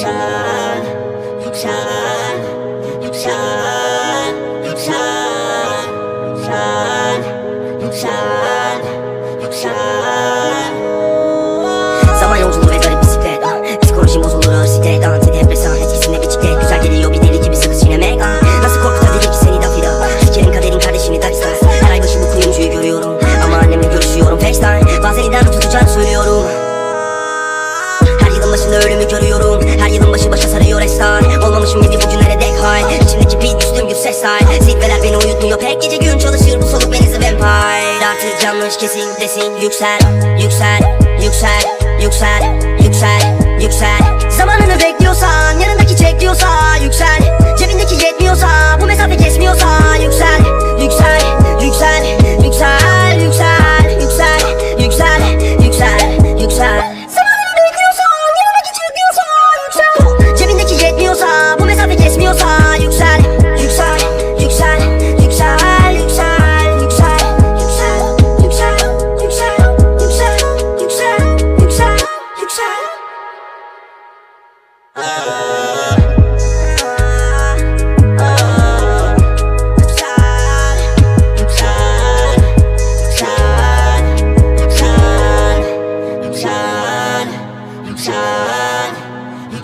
shine, you shine, you shine, you shine, you shine, you shine. Aslında ölümü görüyorum. Her yılın başı başa sarıyor esrar. Olmamışım gibi bugünlere dek high İçimdeki beat üstüm yüksek say Zirveler beni uyutmuyor. Pek gece gün çalışır Bu soluk benizli vampire Artık yanlış kesin desin. Yüksel, yüksel, yüksel, yüksel, yüksel, yüksel, yüksel.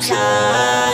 time.